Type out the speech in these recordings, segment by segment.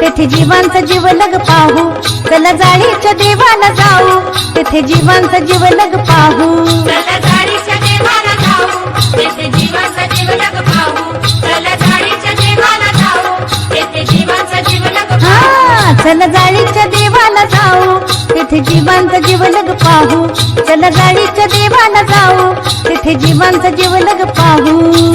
तेथे जीवांचा जीवलग पाहू. चला जाळीच्या देवाला जाऊ. तेथे जीवांचा जीवलग पाहू. चला झाडीच्या देवाला जाऊ. तेथे जीवाचा जीवलग पाहू. चला झाडीच्या देवाला जाऊ. तेथे जीवाचा जीवलग पाहू. हा चला जाळीच्या देवाला जाऊ. तेथे जीवांचा जीवलग पाहू. चला जाळीच्या देवाला जाऊ. तेथे जीवांचा जीवलग पाहू.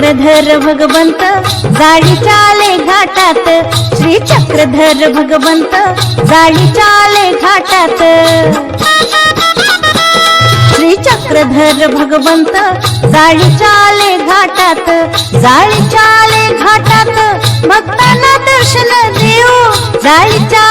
चक्रधर भगवंत जाळी चाले घाटात. श्री चक्रधर भगवंत जाळी चाले घाटात. श्री चक्रधर भगवंत जाळी चाले घाटात. जाळी चाले घाटात भक्तांना दर्शन देऊ. जाळी चाले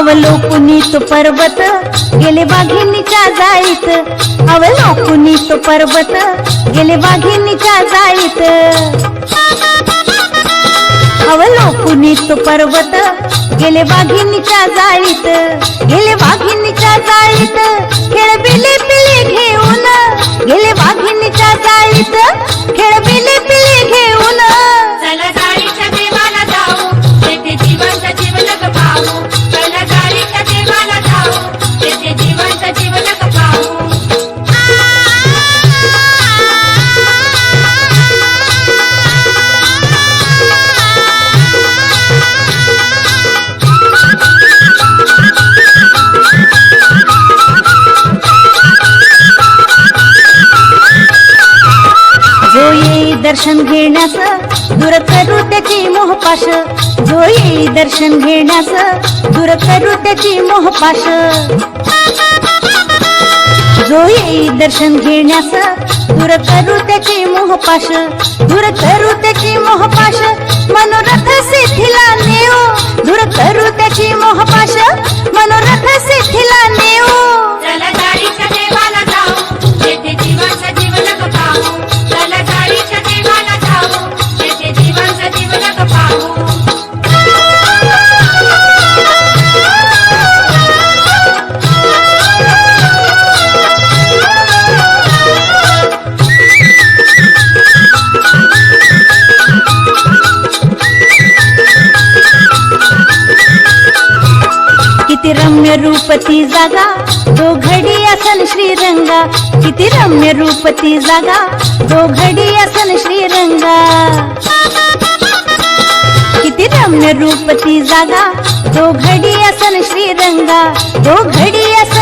अवलोकुनीत पर्वत? गेले वाघिणीच्या जाळीत. अवलोकुनीत पर्वत? गेले वाघिणीच्या जाळीत. अवलोकुनीत पर्वत? गेले वाघिणीच्या जाळीत. गेले वाघिणीच्या जाळीत. खेळबिले पिले घेऊन. गेले वाघिणीच्या जाळीत. दर्शन घेण्यास दूर करू त्याची मोहपाश. जो येई दर्शन घेण्यास दूर करू त्याची मोहपाश. जो येई दर्शन घेण्यास दूर करू त्याची मोहपाश. दूर करू त्याची मोहपाश मनोरथ सिद्धीला किती रम्य रूपती जागा. तो घडी असन श्रीरंगा. किती रम्य रूपती जागा. तो घडी असन श्रीरंगा. किती रम्य रूपती जागा. तो घडी असन श्रीरंगा. तो घडी असन